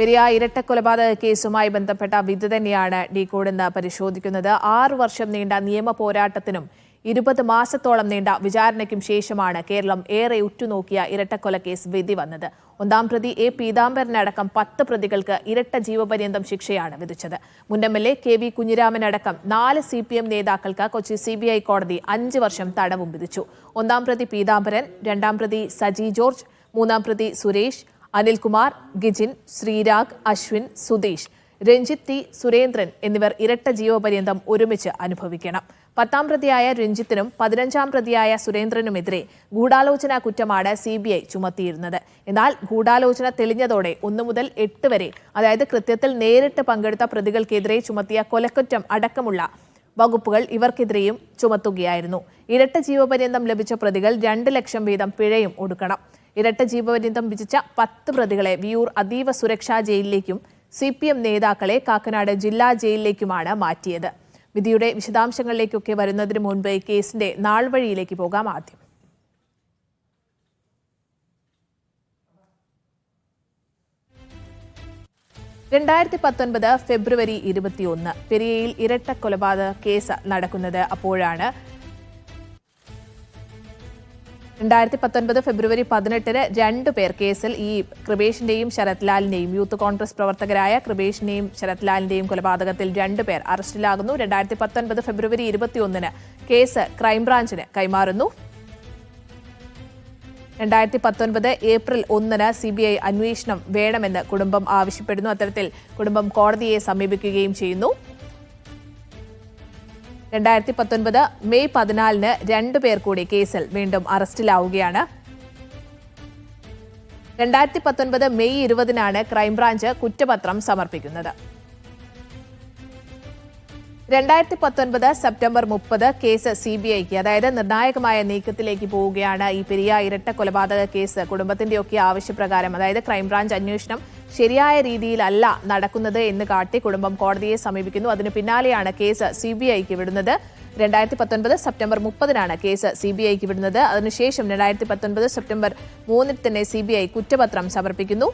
പെരിയ ഇരട്ടക്കൊലപാതക കേസുമായി ബന്ധപ്പെട്ട വിധി തന്നെയാണ് ഡീകോഡെന്ന് പരിശോധിക്കുന്നത്. ആറു വർഷം നീണ്ട നിയമ പോരാട്ടത്തിനും ഇരുപത് മാസത്തോളം നീണ്ട വിചാരണയ്ക്കും ശേഷമാണ് കേരളം ഏറെ ഉറ്റുനോക്കിയ ഇരട്ടക്കൊല കേസ് വിധി വന്നത്. ഒന്നാം പ്രതി എ പീതാംബരനടക്കം പത്ത് പ്രതികൾക്ക് ഇരട്ട ജീവപര്യന്തം ശിക്ഷയാണ് വിധിച്ചത്. മുൻ M L A K V കുഞ്ഞിരാമനടക്കം നാല് സി പി എം നേതാക്കൾക്ക് കൊച്ചി സി ബി ഐ കോടതി അഞ്ച് വർഷം തടവും വിധിച്ചു. ഒന്നാം പ്രതി പീതാംബരൻ രണ്ടാം പ്രതി സജി ജോർജ് മൂന്നാം പ്രതി സുരേഷ് അനിൽകുമാർ ഗിജിൻ ശ്രീരാഗ് അശ്വിൻ സുധീഷ് രഞ്ജിത്ത് ടി സുരേന്ദ്രൻ എന്നിവർ ഇരട്ട ജീവപര്യന്തം ഒരുമിച്ച് അനുഭവിക്കണം. പത്താം പ്രതിയായ രഞ്ജിത്തിനും പതിനഞ്ചാം പ്രതിയായ സുരേന്ദ്രനുമെതിരെ ഗൂഢാലോചന കുറ്റമാണ് സി ബി ഐ ചുമത്തിയിരുന്നത്. എന്നാൽ ഗൂഢാലോചന തെളിഞ്ഞതോടെ ഒന്നു മുതൽ എട്ട് വരെ അതായത് കൃത്യത്തിൽ നേരിട്ട് പങ്കെടുത്ത പ്രതികൾക്കെതിരെ ചുമത്തിയ കൊലക്കുറ്റം അടക്കമുള്ള വകുപ്പുകൾ ഇവർക്കെതിരെയും ചുമത്തുകയായിരുന്നു. ഇരട്ട ജീവപര്യന്തം ലഭിച്ച പ്രതികൾ രണ്ട് ലക്ഷം വീതം പിഴയും ഒടുക്കണം. ഇരട്ട ജീവപര്യന്തം വിധിച്ച പത്ത് പ്രതികളെ വിയൂർ അതീവ സുരക്ഷാ ജയിലിലേക്കും സി പി എം നേതാക്കളെ കാക്കനാട് ജില്ലാ ജയിലിലേക്കുമാണ് മാറ്റിയത്. വിധിയുടെ വിശദാംശങ്ങളിലേക്കൊക്കെ വരുന്നതിന് മുൻപ് കേസിന്റെ നാൾവഴിയിലേക്ക് പോകാം ആദ്യം. രണ്ടായിരത്തി പത്തൊൻപത് ഫെബ്രുവരി ഇരുപത്തിയൊന്ന് പെരിയയിൽ ഇരട്ട കൊലപാതക കേസ് നടക്കുന്നത് അപ്പോഴാണ് രണ്ടായിരത്തി പത്തൊൻപത് ഫെബ്രുവരി പതിനെട്ടിന് രണ്ടു പേർ കേസിൽ ഈ കൃപേഷിന്റെയും ശരത്ലാലിന്റെയും യൂത്ത് കോൺഗ്രസ് പ്രവർത്തകരായ കൃപേഷിന്റെയും ശരത്ലാലിന്റെയും കൊലപാതകത്തിൽ രണ്ടു പേർ അറസ്റ്റിലാകുന്നു. രണ്ടായിരത്തി പത്തൊൻപത് ഫെബ്രുവരി ഇരുപത്തിയൊന്നിന് കേസ് ക്രൈംബ്രാഞ്ചിന് കൈമാറുന്നു. രണ്ടായിരത്തി പത്തൊൻപത് ഏപ്രിൽ ഒന്നിന് സി ബി ഐ അന്വേഷണം വേണമെന്ന് കുടുംബം ആവശ്യപ്പെടുന്നു. അത്തരത്തിൽ കുടുംബം കോടതിയെ സമീപിക്കുകയും ചെയ്യുന്നു. രണ്ടായിരത്തി പത്തൊൻപത് മെയ് പതിനാലിന് രണ്ടു പേർ കൂടി കേസിൽ വീണ്ടും അറസ്റ്റിലാവുകയാണ്. രണ്ടായിരത്തി പത്തൊൻപത് മെയ് ഇരുപതിനാണ് ക്രൈംബ്രാഞ്ച് കുറ്റപത്രം സമർപ്പിക്കുന്നത്. രണ്ടായിരത്തി പത്തൊൻപത് സെപ്റ്റംബർ മുപ്പത് കേസ് സി ബി ഐക്ക് അതായത് നിർണായകമായ നീക്കത്തിലേക്ക് പോവുകയാണ് ഈ പെരിയ ഇരട്ട കൊലപാതക കേസ്. കുടുംബത്തിന്റെയൊക്കെ ആവശ്യപ്രകാരം അതായത് ക്രൈംബ്രാഞ്ച് അന്വേഷണം ശരിയായ രീതിയിലല്ല നടക്കുന്നത് എന്ന് കാട്ടി കുടുംബം കോടതിയെ സമീപിക്കുന്നു. അതിന് പിന്നാലെയാണ് കേസ് സി ബി ഐക്ക് വിടുന്നത്. രണ്ടായിരത്തി പത്തൊൻപത് സെപ്റ്റംബർ മുപ്പതിനാണ് കേസ് സി ബി ഐക്ക് വിടുന്നത്. അതിനുശേഷം രണ്ടായിരത്തി പത്തൊൻപത് സെപ്റ്റംബർ മൂന്നിന് തന്നെ സി ബി ഐ കുറ്റപത്രം സമർപ്പിക്കുന്നു.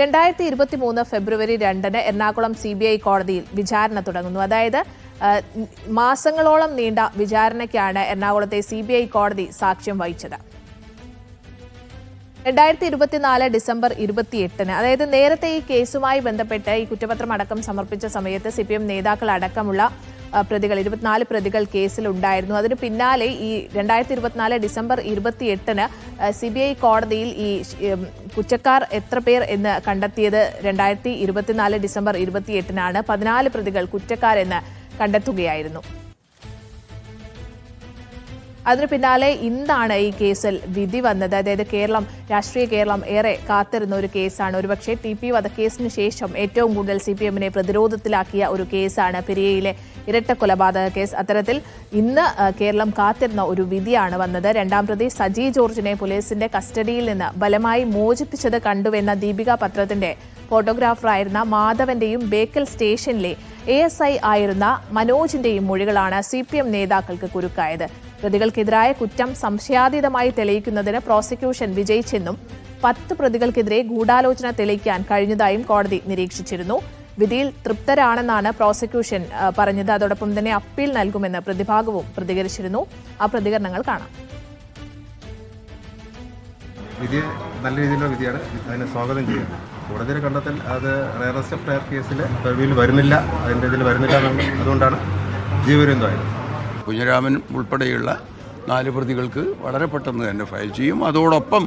രണ്ടായിരത്തി ഇരുപത്തി മൂന്ന് ഫെബ്രുവരി രണ്ടിന് എറണാകുളം സി ബി ഐ കോടതിയിൽ വിചാരണ തുടങ്ങുന്നു. അതായത് മാസങ്ങളോളം നീണ്ട വിചാരണയ്ക്കാണ് എറണാകുളത്തെ സി ബി ഐ കോടതി സാക്ഷ്യം വഹിച്ചത്. രണ്ടായിരത്തി ഇരുപത്തിനാല് ഡിസംബർ ഇരുപത്തിയെട്ടിന്. അതായത് നേരത്തെ ഈ കേസുമായി ബന്ധപ്പെട്ട് ഈ കുറ്റപത്രം അടക്കം സമർപ്പിച്ച സമയത്ത് സി പി എം നേതാക്കൾ അടക്കമുള്ള പ്രതികൾ ഇരുപത്തിനാല് പ്രതികൾ കേസിലുണ്ടായിരുന്നു അതിന് പിന്നാലെ ഈ രണ്ടായിരത്തി ഇരുപത്തിനാല് ഡിസംബർ ഇരുപത്തിയെട്ടിന് സി ബി ഐ കോടതിയിൽ ഈ കുറ്റക്കാർ എത്ര പേർ എന്ന് കണ്ടെത്തിയത് രണ്ടായിരത്തി ഇരുപത്തിനാല് ഡിസംബർ ഇരുപത്തിയെട്ടിനാണ്. പതിനാല് പ്രതികൾ കുറ്റക്കാരെന്ന് കണ്ടെത്തുകയായിരുന്നു. അതിനു പിന്നാലെ ഇന്നാണ് ഈ കേസിൽ വിധി വന്നത്. അതായത് കേരളം രാഷ്ട്രീയ കേരളം ഏറെ കാത്തിരുന്ന ഒരു കേസാണ്. ഒരുപക്ഷെ ടി പി വധക്കേസിന് ശേഷം ഏറ്റവും കൂടുതൽ സി പി എമ്മിനെ പ്രതിരോധത്തിലാക്കിയ ഒരു കേസാണ് പെരിയയിലെ ഇരട്ട കൊലപാതക കേസ്. അത്തരത്തിൽ ഇന്ന് കേരളം കാത്തിരുന്ന ഒരു വിധിയാണ് വന്നത്. രണ്ടാം പ്രതി സജി ജോർജിനെ പോലീസിന്റെ കസ്റ്റഡിയിൽ നിന്ന് ബലമായി മോചിപ്പിച്ചത് കണ്ടുവെന്ന ദീപിക പത്രത്തിന്റെ ഫോട്ടോഗ്രാഫറായിരുന്ന മാധവന്റെയും ബേക്കൽ സ്റ്റേഷനിലെ എ എസ് ഐ ആയിരുന്ന മനോജിന്റെയും മൊഴികളാണ് സി പി എം നേതാക്കൾക്ക് കുരുക്കായത്. പ്രതികൾക്കെതിരായ കുറ്റം സംശയാതീതമായി തെളിയിക്കുന്നതിന് പ്രോസിക്യൂഷൻ വിജയിച്ചെന്നും പത്ത് പ്രതികൾക്കെതിരെ ഗൂഢാലോചന തെളിയിക്കാൻ കഴിഞ്ഞതായും കോടതി നിരീക്ഷിച്ചിരുന്നു. വിധിയിൽ തൃപ്തരാണെന്നാണ് പ്രോസിക്യൂഷൻ പറഞ്ഞത്. അതോടൊപ്പം തന്നെ അപ്പീൽ നൽകുമെന്ന് പ്രതിഭാഗവും പ്രതികരിച്ചിരുന്നു. ആ പ്രതികരണങ്ങൾ കാണാം. വിധി നല്ല രീതിയിലുള്ള വിധിയാണ്. അതിനെ സ്വാഗതം ചെയ്യുന്നത് കോടതിയുടെ കണ്ടെത്തൽ അത് റയറസ്റ്റ് ഓഫ് കേസിൽ റിവ്യൂവിൽ വരുന്നില്ല. അതിന്റെ ഇതിൽ വരുന്നില്ല അതുകൊണ്ടാണ് ജീവപര്യന്തമായത് കുഞ്ഞരാമൻ ഉൾപ്പെടെയുള്ള നാല് പ്രതികൾക്ക് വളരെ പെട്ടെന്ന് തന്നെ ഫയൽ ചെയ്യും. അതോടൊപ്പം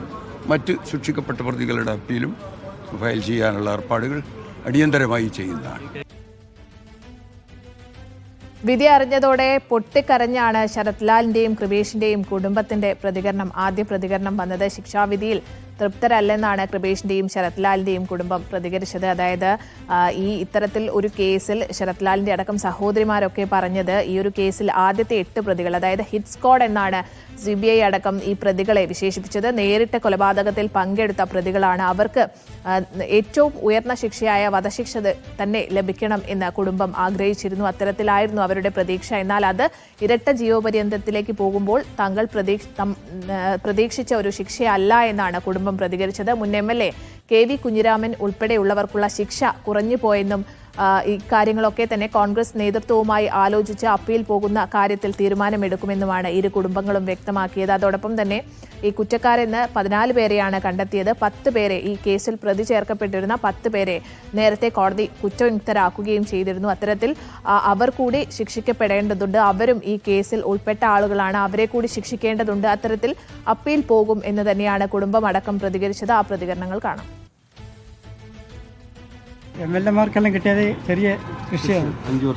മറ്റ് ശിക്ഷിക്കപ്പെട്ട പ്രതികളുടെ അപ്പീലും ഫയൽ ചെയ്യാനുള്ള ഏർപ്പാടുകൾ അടിയന്തരമായി ചെയ്യുന്നതാണ്. വിധി അറിഞ്ഞതോടെ പൊട്ടിക്കരഞ്ഞാണ് ശരത്ലാലിന്റെയും കൃപേഷിന്റെയും കുടുംബത്തിന്റെ പ്രതികരണം ആദ്യ പ്രതികരണം വന്നത് ശിക്ഷാവിധിയിൽ. തൃപ്തരല്ലെന്നാണ് കൃപേഷിന്റെയും ശരത്ലാലിന്റെയും കുടുംബം പ്രതികരിച്ചത്. അതായത് ഈ ഇത്തരത്തിൽ ഒരു കേസിൽ ശരത്ലാലിന്റെ അടക്കം സഹോദരിമാരൊക്കെ പറഞ്ഞത് ഈ ഒരു കേസിൽ ആദ്യത്തെ എട്ട് പ്രതികൾ അതായത് ഹിറ്റ് സ്ക്വാഡ് എന്നാണ് സി ബി ഐ അടക്കം ഈ പ്രതികളെ വിശേഷിപ്പിച്ചത്. നേരിട്ട് കൊലപാതകത്തിൽ പങ്കെടുത്ത പ്രതികളാണ് അവർക്ക് ഏറ്റവും ഉയർന്ന ശിക്ഷയായ വധശിക്ഷ തന്നെ ലഭിക്കണം എന്ന് കുടുംബം ആഗ്രഹിച്ചിരുന്നു. അത്തരത്തിലായിരുന്നു അവരുടെ പ്രതീക്ഷ. എന്നാൽ അത് ഇരട്ട ജീവപര്യന്തത്തിലേക്ക് പോകുമ്പോൾ താങ്കൾ പ്രതീക്ഷ പ്രതീക്ഷിച്ച ഒരു ശിക്ഷയല്ല എന്നാണ് കുടുംബം കുടുംബം പ്രതികരിച്ചത് മുൻ M L A K V Kunhiraman ഉൾപ്പെടെയുള്ളവർക്കുള്ള ശിക്ഷ കുറഞ്ഞു പോയെന്നും ഇക്കാര്യങ്ങളൊക്കെ തന്നെ കോൺഗ്രസ് നേതൃത്വവുമായി ആലോചിച്ച് അപ്പീൽ പോകുന്ന കാര്യത്തിൽ തീരുമാനമെടുക്കുമെന്നുമാണ് ഇരു കുടുംബങ്ങളും വ്യക്തമാക്കിയത്. അതോടൊപ്പം തന്നെ ഈ കുറ്റക്കാരെന്ന് പതിനാല് പേരെയാണ് കണ്ടെത്തിയത്. പത്ത് പേരെ ഈ കേസിൽ പ്രതി ചേർക്കപ്പെട്ടിരുന്ന പത്ത് പേരെ നേരത്തെ കോടതി കുറ്റവിമുക്തരാക്കുകയും ചെയ്തിരുന്നു. അത്തരത്തിൽ അവർ കൂടി ശിക്ഷിക്കപ്പെടേണ്ടതുണ്ട്. അവരും ഈ കേസിൽ ഉൾപ്പെട്ട ആളുകളാണ്. അവരെ കൂടി ശിക്ഷിക്കേണ്ടതുണ്ട്. അത്തരത്തിൽ അപ്പീൽ പോകും എന്ന് തന്നെയാണ് കുടുംബമടക്കം പ്രതികരിച്ചത്. ആ പ്രതികരണങ്ങൾ കാണാം. എം എൽ എമാർക്കെല്ലാം കിട്ടിയത് ചെറിയ കൃഷിയാണ്.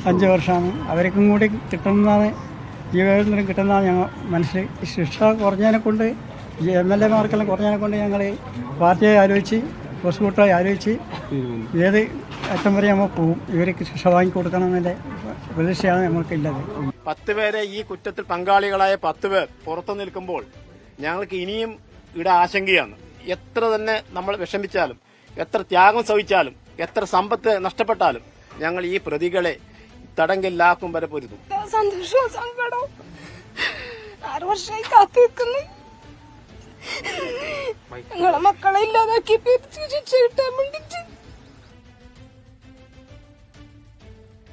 അഞ്ച് വർഷമാണ്. അവർക്കും കൂടി കിട്ടുന്നതാണ്. ജീവകാലത്തിനും കിട്ടുന്നതാണ് ഞങ്ങൾ മനസ്സിൽ ശിക്ഷ കുറഞ്ഞതിനെ കൊണ്ട് ഈ എം എൽ എമാർക്കെല്ലാം കുറഞ്ഞതിനെ കൊണ്ട് ഞങ്ങൾ പാർട്ടിയെ ആലോചിച്ച് പ്രോസിക്യൂട്ടറെ ആലോചിച്ച് ഏത് അറ്റം വരെ നമ്മൾ പോവും ഇവർക്ക് ശിക്ഷ വാങ്ങിക്കൊടുക്കണം എന്നതിന്റെ പ്രതീക്ഷയാണ് ഇല്ലത്. പത്ത് പേരെ ഈ കുറ്റത്തിൽ പങ്കാളികളായ പത്ത് പേർ പുറത്തു നിൽക്കുമ്പോൾ ഞങ്ങൾക്ക് ഇനിയും ഇവിടെ ആശങ്കയാണ്. എത്ര തന്നെ നമ്മൾ വിഷമിച്ചാലും എത്ര ത്യാഗം സഹിച്ചാലും എത്ര സമ്പത്ത് നഷ്ടപ്പെട്ടാലും ഞങ്ങൾ ഈ പ്രതികളെ തടങ്കലിലാക്കും വരെ പൊരുതും. സന്തോഷവും സങ്കടവും ആറ് വർഷമായി കാത്തു നിൽക്കുന്നു. ഞങ്ങളെ മക്കളെ ഇല്ലാതാക്കി ശിക്ഷ കിട്ടാൻ വേണ്ടിട്ട്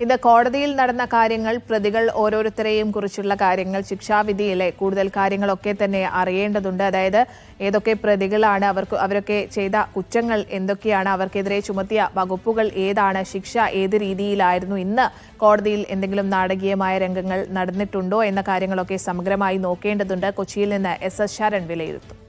ഇത് കോടതിയിൽ നടന്ന കാര്യങ്ങൾ പ്രതികൾ ഓരോരുത്തരെയും കുറിച്ചുള്ള കാര്യങ്ങൾ ശിക്ഷാവിധിയിലെ കൂടുതൽ കാര്യങ്ങളൊക്കെ തന്നെ അറിയേണ്ടതുണ്ട്. അതായത് ഏതൊക്കെ പ്രതികളാണ് അവർക്ക് അവരൊക്കെ ചെയ്ത കുറ്റങ്ങൾ എന്തൊക്കെയാണ് അവർക്കെതിരെ ചുമത്തിയ വകുപ്പുകൾ ഏതാണ് ശിക്ഷ ഏത് രീതിയിലായിരുന്നു ഇന്ന് കോടതിയിൽ എന്തെങ്കിലും നാടകീയമായ രംഗങ്ങൾ നടന്നിട്ടുണ്ടോ എന്ന കാര്യങ്ങളൊക്കെ സമഗ്രമായി നോക്കേണ്ടതുണ്ട്. കൊച്ചിയിൽ നിന്ന് എസ് എസ് ശരൺ വിലയിരുത്തും.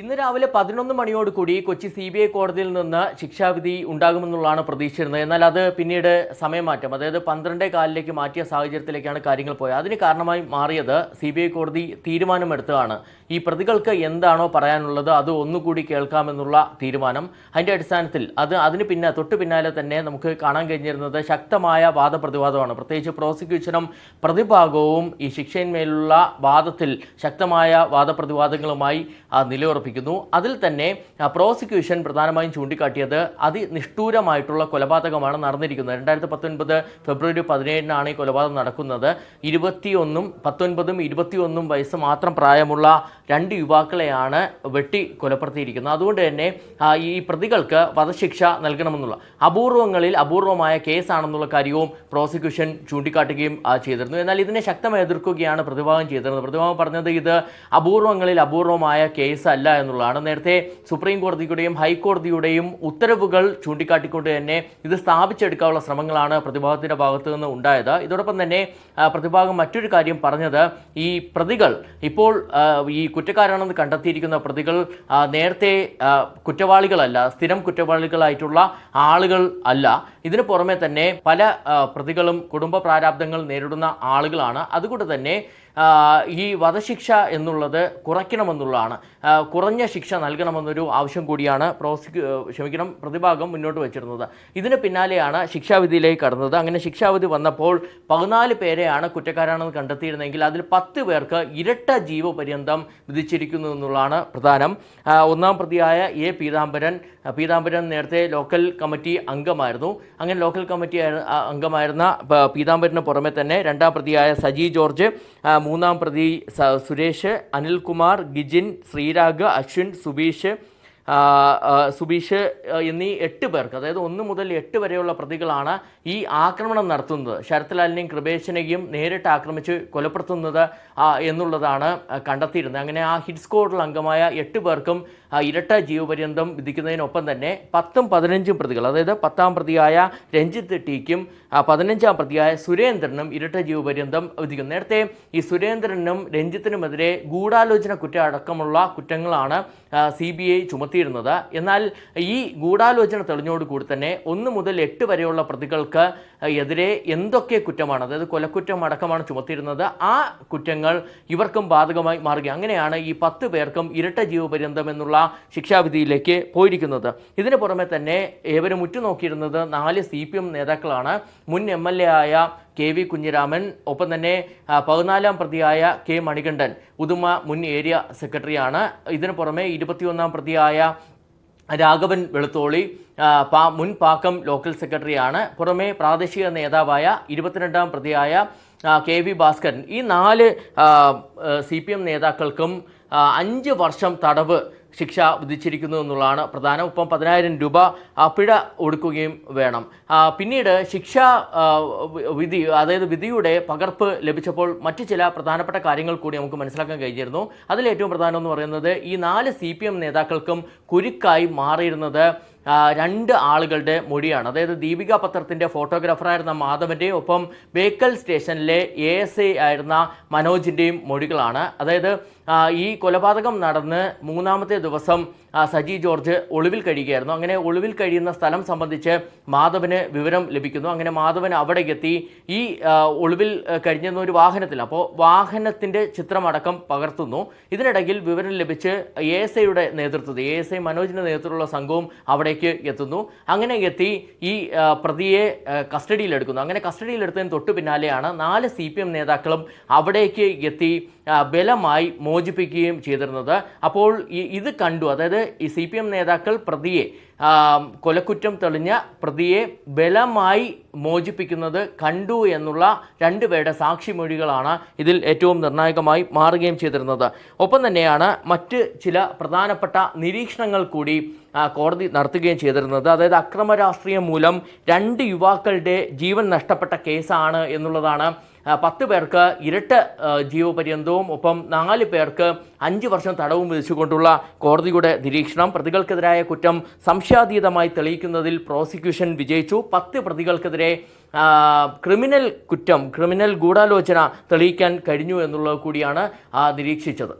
ഇന്ന് രാവിലെ പതിനൊന്ന് മണിയോട് കൂടി കൊച്ചി സി ബി ഐ കോടതിയിൽ നിന്ന് ശിക്ഷാവിധി ഉണ്ടാകുമെന്നുള്ളതാണ് പ്രതീക്ഷിച്ചിരുന്നത്. എന്നാൽ അത് പിന്നീട് സമയമാറ്റം അതായത് പന്ത്രണ്ടേ കാലിലേക്ക് മാറ്റിയ സാഹചര്യത്തിലേക്കാണ് കാര്യങ്ങൾ പോയത്. അതിന് കാരണമായി മാറിയത് സി കോടതി തീരുമാനമെടുത്തതാണ്. ഈ പ്രതികൾക്ക് എന്താണോ പറയാനുള്ളത് അത് ഒന്നുകൂടി കേൾക്കാമെന്നുള്ള തീരുമാനം. അതിന്റെ അടിസ്ഥാനത്തിൽ അത് അതിന് പിന്നെ തൊട്ട് പിന്നാലെ തന്നെ നമുക്ക് കാണാൻ കഴിഞ്ഞിരുന്നത് ശക്തമായ വാദപ്രതിവാദമാണ്. പ്രത്യേകിച്ച് പ്രോസിക്യൂഷനും പ്രതിഭാഗവും ഈ ശിക്ഷയിന്മേലുള്ള വാദത്തിൽ ശക്തമായ വാദപ്രതിവാദങ്ങളുമായി നിലയുറപ്പിക്കുന്നു. അതിൽ തന്നെ പ്രോസിക്യൂഷൻ പ്രധാനമായും ചൂണ്ടിക്കാട്ടിയത് അതിനിഷ്ഠൂരമായിട്ടുള്ള കൊലപാതകമാണ് നടന്നിരിക്കുന്നത്. രണ്ടായിരത്തി പത്തൊൻപത് ഫെബ്രുവരി പതിനേഴിനാണ് ഈ കൊലപാതകം നടക്കുന്നത്. ഇരുപത്തിയൊന്നും പത്തൊൻപതും ഇരുപത്തിയൊന്നും വയസ്സ് മാത്രം പ്രായമുള്ള രണ്ട് യുവാക്കളെയാണ് വെട്ടി കൊലപ്പെടുത്തിയിരിക്കുന്നത്. അതുകൊണ്ട് തന്നെ ഈ പ്രതികൾക്ക് വധശിക്ഷ നൽകണമെന്നുള്ള അപൂർവങ്ങളിൽ അപൂർവമായ കേസാണെന്നുള്ള കാര്യവും പ്രോസിക്യൂഷൻ ചൂണ്ടിക്കാട്ടുകയും ചെയ്തിരുന്നു. എന്നാൽ ഇതിനെ ശക്തമായി എതിർക്കുകയാണ് പ്രതിഭാഗം ചെയ്തിരുന്നത്. പ്രതിഭാഗം പറഞ്ഞത് ഇത് അപൂർവങ്ങളിൽ അപൂർവമായ കേസല്ല എന്നുള്ളതാണ്. നേരത്തെ സുപ്രീം കോടതിയുടെയും ഹൈക്കോടതിയുടെയും ഉത്തരവുകൾ ചൂണ്ടിക്കാട്ടിക്കൊണ്ട് തന്നെ ഇത് സ്ഥാപിച്ചെടുക്കാനുള്ള ശ്രമങ്ങളാണ് പ്രതിഭാഗത്തിന്റെ ഭാഗത്തു നിന്ന് ഉണ്ടായത്. ഇതോടൊപ്പം തന്നെ പ്രതിഭാഗം മറ്റൊരു കാര്യം പറഞ്ഞത് ഈ പ്രതികൾ ഇപ്പോൾ ഈ കുറ്റക്കാരാണെന്ന് കണ്ടെത്തിയിരിക്കുന്ന പ്രതികൾ നേരത്തെ കുറ്റവാളികളല്ല സ്ഥിരം കുറ്റവാളികളായിട്ടുള്ള ആളുകൾ അല്ല. ഇതിനു പുറമെ തന്നെ പല പ്രതികളും കുടുംബ പ്രാരാബ്ദങ്ങൾ നേരിടുന്ന ആളുകളാണ്. അതുകൊണ്ട് തന്നെ ഈ വധശിക്ഷ എന്നുള്ളത് കുറയ്ക്കണമെന്നുള്ളതാണ്. കുറഞ്ഞ ശിക്ഷ നൽകണമെന്നൊരു ആവശ്യം കൂടിയാണ് പ്രോസിക്യൂ ക്ഷമിക്കണം പ്രതിഭാഗം മുന്നോട്ട് വെച്ചിരുന്നത്. ഇതിന് പിന്നാലെയാണ് ശിക്ഷാവിധിയിലേക്ക് കടന്നത്. അങ്ങനെ ശിക്ഷാവിധി വന്നപ്പോൾ പതിനാല് പേരെയാണ് കുറ്റക്കാരാണെന്ന് കണ്ടെത്തിയിരുന്നെങ്കിൽ അതിൽ പത്ത് പേർക്ക് ഇരട്ട ജീവപര്യന്തം വിധിച്ചിരിക്കുന്നു എന്നുള്ളതാണ് പ്രധാനം. ഒന്നാം പ്രതിയായ എ പീതാംബരൻ പീതാംബരൻ നേരത്തെ ലോക്കൽ കമ്മിറ്റി അംഗമായിരുന്നു. അങ്ങനെ ലോക്കൽ കമ്മിറ്റി അംഗമായിരുന്ന പീതാംബരന് പുറമെ തന്നെ രണ്ടാം പ്രതിയായ സജി ജോർജ് മൂന്നാം പ്രതി സുരേഷ് അനിൽകുമാർ ഗിജിൻ ശ്രീരാഗ് അശ്വിൻ സുബീഷ് സുബീഷ് എന്നീ എട്ട് പേർക്ക് അതായത് ഒന്ന് മുതൽ എട്ട് വരെയുള്ള പ്രതികളാണ് ഈ ആക്രമണം നടത്തുന്നത്. ശരത്ലാലിനെയും കൃപേശനെയും നേരിട്ട് ആക്രമിച്ച് കൊലപ്പെടുത്തുന്നത് എന്നുള്ളതാണ് കണ്ടെത്തിയിരുന്നത്. അങ്ങനെ ആ ഹിറ്റ് സ്ക്വാഡിൽ അംഗമായ എട്ട് പേർക്കും ഇരട്ട ജീവപര്യന്തം വിധിക്കുന്നതിനൊപ്പം തന്നെ പത്തും പതിനഞ്ചും പ്രതികൾ അതായത് പത്താം പ്രതിയായ രഞ്ജിത്ത് ടിക്കും പതിനഞ്ചാം പ്രതിയായ സുരേന്ദ്രനും ഇരട്ട ജീവപര്യന്തം വിധിക്കുന്നു. നേരത്തെ ഈ സുരേന്ദ്രനും രഞ്ജിത്തിനുമെതിരെ ഗൂഢാലോചന കുറ്റം അടക്കമുള്ള കുറ്റങ്ങളാണ് സി ബി ഐ ചുമത്തിയിരുന്നത്. എന്നാൽ ഈ ഗൂഢാലോചന തെളിഞ്ഞോടുകൂടി തന്നെ ഒന്ന് മുതൽ എട്ട് വരെയുള്ള പ്രതികൾക്ക് എതിരെ എന്തൊക്കെ കുറ്റമാണ് അതായത് കൊലക്കുറ്റം അടക്കമാണ് ചുമത്തിയിരുന്നത് ആ കുറ്റങ്ങൾ ഇവർക്കും ബാധകമായി മാറുക അങ്ങനെയാണ് ഈ പത്ത് പേർക്കും ഇരട്ട ജീവപര്യന്തം എന്നുള്ള ശിക്ഷാവിധിയിലേക്ക് പോയിരിക്കുന്നത്. ഇതിന് പുറമെ തന്നെ ഏവരും ഉറ്റുനോക്കിയിരുന്നത് നാല് സി പി എം നേതാക്കളാണ്. മുൻ എം എൽ എ ആയ കെ വി കുഞ്ഞിരാമൻ ഒപ്പം തന്നെ പതിനാലാം പ്രതിയായ കെ മണികണ്ഠൻ ഉദുമ മുൻ ഏരിയ സെക്രട്ടറിയാണ്. ഇതിനു പുറമെ ഇരുപത്തിയൊന്നാം പ്രതിയായ രാഘവൻ വെളുത്തോളി പാ മുൻ പാക്കം ലോക്കൽ സെക്രട്ടറിയാണ്. പുറമെ പ്രാദേശിക നേതാവായ ഇരുപത്തിരണ്ടാം പ്രതിയായ കെ വി ഭാസ്കരൻ. ഈ നാല് സി പി എം നേതാക്കൾക്കും അഞ്ച് വർഷം തടവ് ശിക്ഷ വിധിച്ചിരിക്കുന്നു എന്നുള്ളതാണ് പ്രധാനം. ഒപ്പം പതിനായിരം രൂപ പിഴ ഒടുക്കുകയും വേണം. പിന്നീട് ശിക്ഷ വിധി അതായത് വിധിയുടെ പകർപ്പ് ലഭിച്ചപ്പോൾ മറ്റ് ചില പ്രധാനപ്പെട്ട കാര്യങ്ങൾ കൂടി നമുക്ക് മനസ്സിലാക്കാൻ കഴിഞ്ഞിരുന്നു. അതിലേറ്റവും പ്രധാനം എന്ന് പറയുന്നത് ഈ നാല് സി നേതാക്കൾക്കും കുരുക്കായി മാറിയിരുന്നത് രണ്ട് ആളുകളുടെ മൊഴിയാണ്. അതായത് ദീപിക പത്രത്തിന്റെ ഫോട്ടോഗ്രാഫറായിരുന്ന മാധവന്റെയും ഒപ്പം ബേക്കൽ സ്റ്റേഷനിലെ എ എസ് ഐ ആയിരുന്ന മനോജിന്റെയും മൊഴികളാണ്. അതായത് ഈ കൊലപാതകം നടന്ന് മൂന്നാമത്തെ ദിവസം സജി ജോർജ് ഒളിവിൽ കഴിയുകയായിരുന്നു. അങ്ങനെ ഒളിവിൽ കഴിയുന്ന സ്ഥലം സംബന്ധിച്ച് മാധവന് വിവരം ലഭിക്കുന്നു. അങ്ങനെ മാധവൻ അവിടെ എത്തി ഈ ഒളിവിൽ കഴിഞ്ഞിരുന്ന ഒരു വാഹനത്തിൽ അപ്പോൾ വാഹനത്തിന്റെ ചിത്രമടക്കം പകർത്തുന്നു. ഇതിനിടയിൽ വിവരം ലഭിച്ച് എ എസ് ഐയുടെ നേതൃത്വത്തിൽ എ എസ് ഐ മനോജിന്റെ നേതൃത്വത്തിലുള്ള സംഘവും അവിടേക്ക് എത്തുന്നു. അങ്ങനെ എത്തി ഈ പ്രതിയെ കസ്റ്റഡിയിലെടുക്കുന്നു. അങ്ങനെ കസ്റ്റഡിയിലെടുത്തതിന് തൊട്ടു പിന്നാലെയാണ് നാല് സി പി എം നേതാക്കളും അവിടേക്ക് എത്തി. ബലമായി മോചിപ്പിക്കുകയും ചെയ്തിരുന്നത്. അപ്പോൾ ഇത് കണ്ടു. അതായത് ഈ സി പി എം നേതാക്കൾ പ്രതിയെ കൊലക്കുറ്റം തെളിഞ്ഞ പ്രതിയെ ബലമായി മോചിപ്പിക്കുന്നത് കണ്ടു എന്നുള്ള രണ്ടുപേരുടെ സാക്ഷിമൊഴികളാണ് ഇതിൽ ഏറ്റവും നിർണായകമായി മാറുകയും ചെയ്തിരുന്നത്. ഒപ്പം തന്നെയാണ് മറ്റ് ചില പ്രധാനപ്പെട്ട നിരീക്ഷണങ്ങൾ കൂടി കോടതി നടത്തുകയും ചെയ്തിരുന്നത്. അതായത് അക്രമ രാഷ്ട്രീയം മൂലം രണ്ട് യുവാക്കളുടെ ജീവൻ നഷ്ടപ്പെട്ട കേസാണ് എന്നുള്ളതാണ് പത്ത് പേർക്ക് ഇരട്ട ജീവപര്യന്തവും ഒപ്പം നാല് പേർക്ക് അഞ്ച് വർഷം തടവും വിധിച്ചുകൊണ്ടുള്ള കോടതിയുടെ നിരീക്ഷണം. പ്രതികൾക്കെതിരായ കുറ്റം സംശയാതീതമായി തെളിയിക്കുന്നതിൽ പ്രോസിക്യൂഷൻ വിജയിച്ചു. പത്ത് പ്രതികൾക്കെതിരെ ക്രിമിനൽ കുറ്റം ക്രിമിനൽ ഗൂഢാലോചന തെളിയിക്കാൻ കഴിഞ്ഞു എന്നുള്ളത് കൂടിയാണ് നിരീക്ഷിച്ചത്.